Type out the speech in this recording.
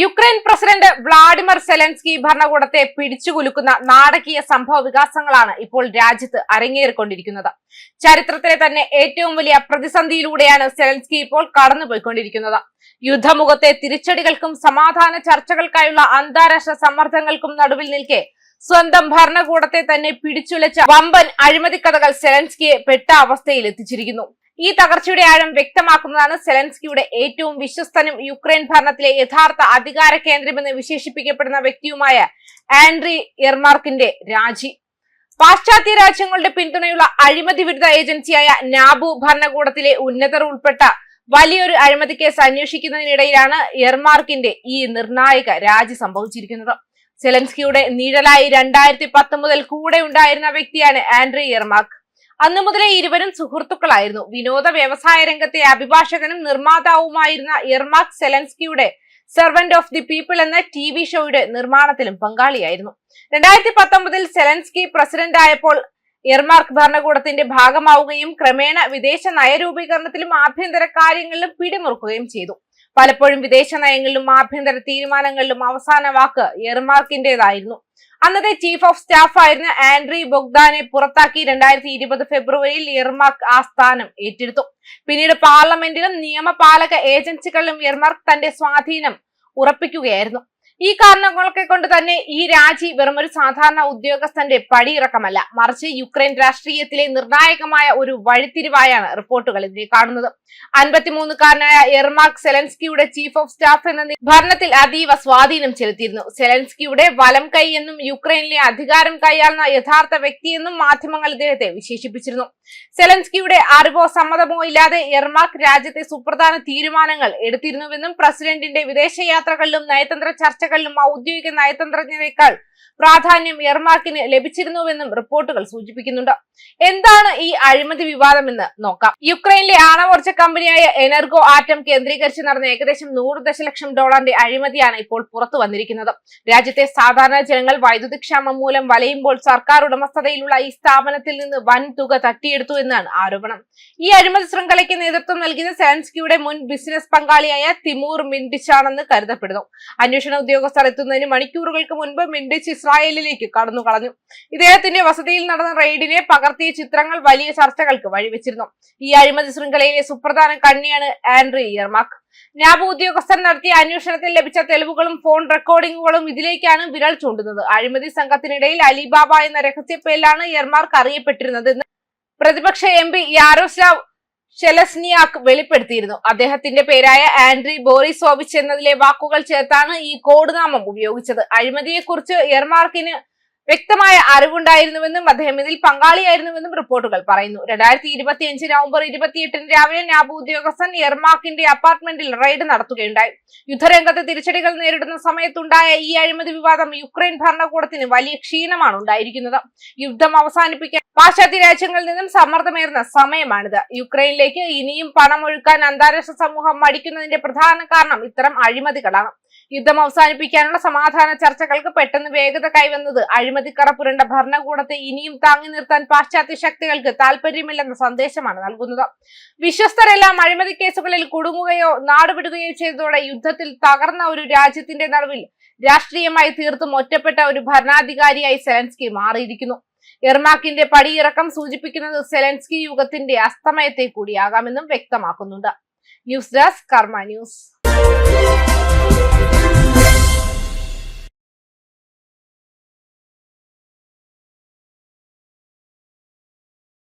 Ukraine president Vladimir Zelensky ഭരണകൂടത്തെ പിടിച്ചുകുലുക്കുന്ന നാടകീയ സംഭവ വികാസങ്ങളാണ് ഇപ്പോൾ രാജ്യത്ത് അരങ്ങേറിക്കൊണ്ടിരിക്കുന്നത്. ചരിത്രത്തിലെ തന്നെ ഏറ്റവും വലിയ പ്രതിസന്ധിയിലൂടെയാണ് സെലൻസ്കി ഇപ്പോൾ കടന്നുപോയിക്കൊണ്ടിരിക്കുന്നത്. യുദ്ധമുഖത്തെ തിരിച്ചടികൾക്കും സമാധാന ചർച്ചകൾക്കായുള്ള അന്താരാഷ്ട്ര സമ്മർദ്ദങ്ങൾക്കും നടുവിൽ നിൽക്കെ സ്വന്തം ഭരണകൂടത്തെ തന്നെ പിടിച്ചുലച്ച വമ്പൻ അഴിമതി കഥകൾ സെലൻസ്കിയെ പെട്ട അവസ്ഥയിൽ എത്തിച്ചിരിക്കുന്നു ഈ തകർച്ചയുടെ ആഴം വ്യക്തമാക്കുന്നതാണ് സെലൻസ്കിയുടെ ഏറ്റവും വിശ്വസ്തനും യുക്രൈൻ ഭരണത്തിലെ യഥാർത്ഥ അധികാര കേന്ദ്രമെന്ന് വിശേഷിപ്പിക്കപ്പെടുന്ന വ്യക്തിയുമായ ആൻഡ്രി എർമാർക്കിന്റെ രാജി. പാശ്ചാത്യ രാജ്യങ്ങളുടെ പിന്തുണയുള്ള അഴിമതി വിരുദ്ധ ഏജൻസിയായ നാബു ഭരണകൂടത്തിലെ ഉന്നതർ ഉൾപ്പെട്ട വലിയൊരു അഴിമതി കേസ് അന്വേഷിക്കുന്നതിനിടയിലാണ് എർമാർക്കിന്റെ ഈ നിർണായക രാജി സംഭവിച്ചിരിക്കുന്നത്. സെലൻസ്കിയുടെ നീഴലായി രണ്ടായിരത്തി പത്ത് മുതൽ കൂടെ ഉണ്ടായിരുന്ന വ്യക്തിയാണ് ആൻഡ്രി എർമാർക്ക്. അന്നു മുതലേ ഇരുവരും സുഹൃത്തുക്കളായിരുന്നു. വിനോദ വ്യവസായ രംഗത്തെ അഭിഭാഷകനും നിർമ്മാതാവുമായിരുന്ന ഇർമാക് സെലൻസ്കിയുടെ സെർവന്റ് ഓഫ് ദി പീപ്പിൾ എന്ന ടി വി ഷോയുടെ നിർമ്മാണത്തിലും പങ്കാളിയായിരുന്നു. രണ്ടായിരത്തി പത്തൊമ്പതിൽ സെലൻസ്കി പ്രസിഡന്റ് ആയപ്പോൾ എർമാർക്ക് ഭരണകൂടത്തിന്റെ ഭാഗമാവുകയും ക്രമേണ വിദേശ നയരൂപീകരണത്തിലും ആഭ്യന്തര കാര്യങ്ങളിലും പിടിമുറുക്കുകയും ചെയ്തു. പലപ്പോഴും വിദേശ നയങ്ങളിലും ആഭ്യന്തര തീരുമാനങ്ങളിലും അവസാന വാക്ക് എർമാർക്കിന്റേതായിരുന്നു അന്നത്തെ ചീഫ് ഓഫ് സ്റ്റാഫ് ആയിരുന്ന ആൻഡ്രി ബൊഗ്ദാനെ പുറത്താക്കി രണ്ടായിരത്തി ഇരുപത് ഫെബ്രുവരിയിൽ എർമാർക്ക് ആ സ്ഥാനം ഏറ്റെടുത്തു. പിന്നീട് പാർലമെന്റിലും നിയമപാലക ഏജൻസികളിലും എർമാർക്ക് തന്റെ സ്വാധീനം ഉറപ്പിക്കുകയായിരുന്നു. ഈ കാരണങ്ങളൊക്കെ കൊണ്ട് തന്നെ ഈ രാജി വെറും ഒരു സാധാരണ ഉദ്യോഗസ്ഥന്റെ പടിയിറക്കമല്ല. മറിച്ച് യുക്രൈൻ രാഷ്ട്രീയത്തിലെ നിർണായകമായ ഒരു വഴിത്തിരിവായാണ് റിപ്പോർട്ടുകൾ ഇതിനെ കാണുന്നത്. അൻപത്തിമൂന്നുകാരനായ എർമാർക്ക് സെലൻസ്കിയുടെ ചീഫ് ഓഫ് സ്റ്റാഫ് എന്ന ഭരണത്തിൽ അതീവ സ്വാധീനം ചെലുത്തിയിരുന്നു. സെലൻസ്കിയുടെ വലം കൈ എന്നും യുക്രൈനിലെ അധികാരം കൈയാളുന്ന യഥാർത്ഥ വ്യക്തിയെന്നും മാധ്യമങ്ങൾ ഇദ്ദേഹത്തെ വിശേഷിപ്പിച്ചിരുന്നു. സെലൻസ്കിയുടെ അറിവോ സമ്മതമോ ഇല്ലാതെ എർമാർക്ക് രാജ്യത്തെ സുപ്രധാന തീരുമാനങ്ങൾ എടുത്തിരുന്നുവെന്നും പ്രസിഡന്റിന്റെ വിദേശയാത്രകളിലും നയതന്ത്ര ചർച്ചകളിലും ഔദ്യോഗിക നയതന്ത്രജ്ഞനേക്കാൾ പ്രാധാന്യം എർമാർക്കിന് ലഭിച്ചിരുന്നുവെന്നും റിപ്പോർട്ടുകൾ സൂചിപ്പിക്കുന്നുണ്ട്. എന്താണ് ഈ അഴിമതി വിവാദം എന്ന് നോക്കാം. യുക്രൈനിലെ ആണവോർജ കമ്പനിയായ എനർഗോ ആറ്റം കേന്ദ്രീകരിച്ച് നടന്ന ഏകദേശം നൂറ് ദശലക്ഷം ഡോളറിന്റെ അഴിമതിയാണ് ഇപ്പോൾ പുറത്തു വന്നിരിക്കുന്നത്. രാജ്യത്തെ സാധാരണ ജനങ്ങൾ വൈദ്യുതി ക്ഷാമം മൂലം വലയുമ്പോൾ സർക്കാർ ഉടമസ്ഥതയിലുള്ള ഈ സ്ഥാപനത്തിൽ നിന്ന് വൻ തുക തട്ടിയെടുത്തു എന്നാണ് ആരോപണം. ഈ അഴിമതി ശൃംഖലയ്ക്ക് നേതൃത്വം നൽകിയത് സെൻസ്കിയുടെ മുൻ ബിസിനസ് പങ്കാളിയായ തിമൂർ മിൻഡിച്ചാണെന്ന് കരുതപ്പെടുന്നു. അന്വേഷണ ഉദ്യോഗസ്ഥർ എത്തുന്നതിന് മണിക്കൂറുകൾക്ക് മുൻപ് മിൻഡിച്ച് ഇസ്രായേലിലേക്ക് കടന്നു കളഞ്ഞു. ഇദ്ദേഹത്തിന്റെ വസതിയിൽ നടന്ന റെയ്ഡിനെ പകർത്തിയ ചിത്രങ്ങൾ വലിയ ചർച്ചകൾക്ക് വഴിവെച്ചിരുന്നു. ഈ അഴിമതി ശൃംഖലയിലെ സുപ്രധാന കണ്ണിയാണ് ആൻഡ്രി ഇയർമാക്ക്. നാബ് ഉദ്യോഗസ്ഥർ നടത്തിയ അന്വേഷണത്തിൽ ലഭിച്ച തെളിവുകളും ഫോൺ റെക്കോർഡിംഗുകളും ഇതിലേക്കാണ് വിരൽ ചൂണ്ടുന്നത്. അഴിമതി സംഘത്തിനിടയിൽ അലിബാബ എന്ന രഹസ്യപ്പേരിലാണ് ഇയർമാർക്ക് അറിയപ്പെട്ടിരുന്നത്. പ്രതിപക്ഷ എം പി യാരോസ്ലാവ് ഷെലസ്നിയാക്ക് വെളിപ്പെടുത്തിയിരുന്നു. അദ്ദേഹത്തിന്റെ പേരായ ആൻഡ്രി ബോറിസോവിച്ച് എന്നതിലെ വാക്കുകൾ ചേർത്താണ് ഈ കോഡ് നാമം ഉപയോഗിച്ചത്. അഴിമതിയെക്കുറിച്ച് എർമാർക്കിന് വ്യക്തമായ അറിവുണ്ടായിരുന്നുവെന്നും അദ്ദേഹം ഇതിൽ പങ്കാളിയായിരുന്നുവെന്നും റിപ്പോർട്ടുകൾ പറയുന്നു. രണ്ടായിരത്തി ഇരുപത്തി അഞ്ച് നവംബർ ഇരുപത്തിയെട്ടിന് രാവിലെ നാബു ഉദ്യോഗസ്ഥൻ എർമാക്കിന്റെ അപ്പാർട്ട്മെന്റിൽ റെയ്ഡ് നടത്തുകയുണ്ടായി. യുദ്ധരംഗത്തെ തിരിച്ചടികൾ നേരിടുന്ന സമയത്തുണ്ടായ ഈ അഴിമതി വിവാദം യുക്രൈൻ ഭരണകൂടത്തിന് വലിയ ക്ഷീണമാണ് ഉണ്ടായിരിക്കുന്നത്. യുദ്ധം അവസാനിപ്പിക്കാൻ പാശ്ചാത്യ രാജ്യങ്ങളിൽ നിന്നും സമ്മർദ്ദമേറുന്ന സമയമാണിത്. യുക്രൈനിലേക്ക് ഇനിയും പണം ഒഴുക്കാൻ അന്താരാഷ്ട്ര സമൂഹം മടിക്കുന്നതിന്റെ പ്രധാന കാരണം ഇത്തരം അഴിമതികളാണ്. യുദ്ധം അവസാനിപ്പിക്കാനുള്ള സമാധാന ചർച്ചകൾക്ക് പെട്ടെന്ന് വേഗത കൈവന്നത്. അഴിമതിക്കറ പുരണ്ട ഭരണകൂടത്തെ ഇനിയും താങ്ങി നിർത്താൻ പാശ്ചാത്യ ശക്തികൾക്ക് താല്പര്യമില്ലെന്ന സന്ദേശമാണ് നൽകുന്നത്. വിശ്വസ്തരെല്ലാം അഴിമതി കേസുകളിൽ കുടുങ്ങുകയോ നാടുവിടുകയോ ചെയ്തതോടെ യുദ്ധത്തിൽ തകർന്ന ഒരു രാജ്യത്തിന്റെ നടുവിൽ രാഷ്ട്രീയമായി തീർത്തും ഒറ്റപ്പെട്ട ഒരു ഭരണാധികാരിയായി സെലൻസ്കി മാറിയിരിക്കുന്നു. എർമാക്കിന്റെ പടിയിറക്കം സൂചിപ്പിക്കുന്നത് സെലൻസ്കി യുഗത്തിന്റെ അസ്തമയത്തെ കൂടിയാകാമെന്നും വ്യക്തമാക്കുന്നുണ്ട്. News desk Karma news.